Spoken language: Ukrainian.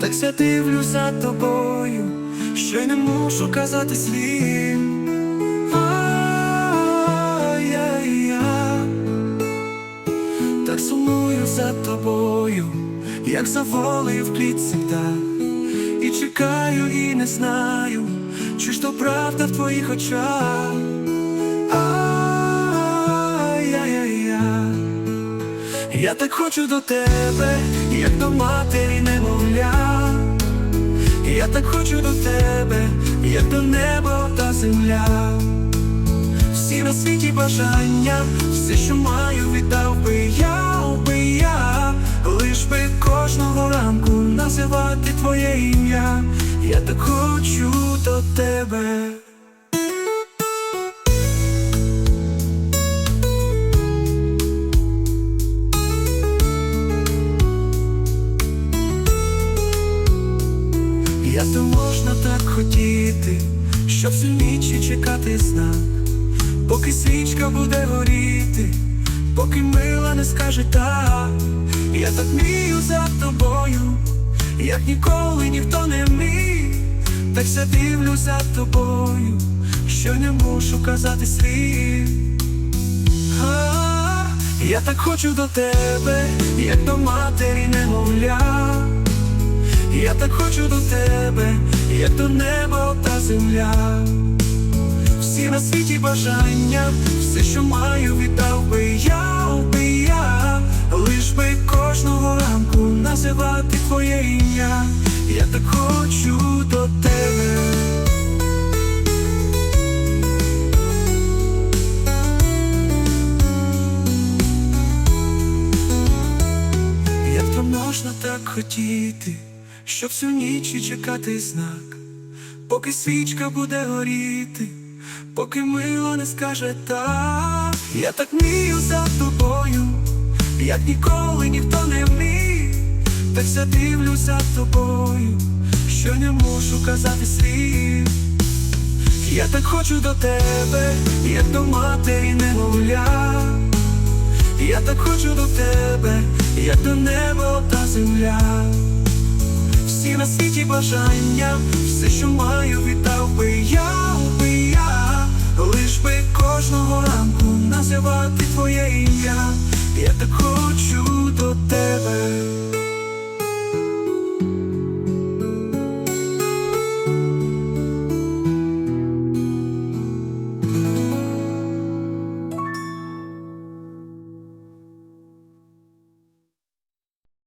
так я дивлюсь за тобою, що й не можу казати слів. Так сумую за тобою, як за волею в клітці птах І чекаю, і не знаю, чи ж то правда в твоїх очах. Я так хочу до тебе, як до матері немовля. Я так хочу до тебе, як до неба та земля. Всі на світі бажання, все, що маю, віддав би я, би я, лиш би кожного ранку називати твоє ім'я. Я так хочу до тебе. Як можна так хотіти, щоб всю ніч чекати знак, поки свічка буде горіти, поки мила не скаже так, я так мрію за тобою, як ніколи ніхто не міг, так все дивлюсь за тобою, що не мушу казати слів. А, Я так хочу до тебе, як до так хочу до тебе, як до неба та земля. Всі на світі бажання, все, що маю, віддав би я, би я, лиш би кожного ранку називати твоє ім'я. Я так хочу до тебе. Як то можна так хотіти, щоб всю ніч і чекати знак, поки свічка буде горіти, поки мило не скаже так, я так мрію за тобою, як ніколи ніхто не вмів, так задивлюсь за тобою, що не мушу казати слів. Я так хочу до тебе, як до матері немовля. Я так хочу до тебе, як до неба та земля. Всі на світі бажання, все, що маю, віддав би я, би я, лиш би кожного ранку називати твоє ім'я. Я так хочу до тебе.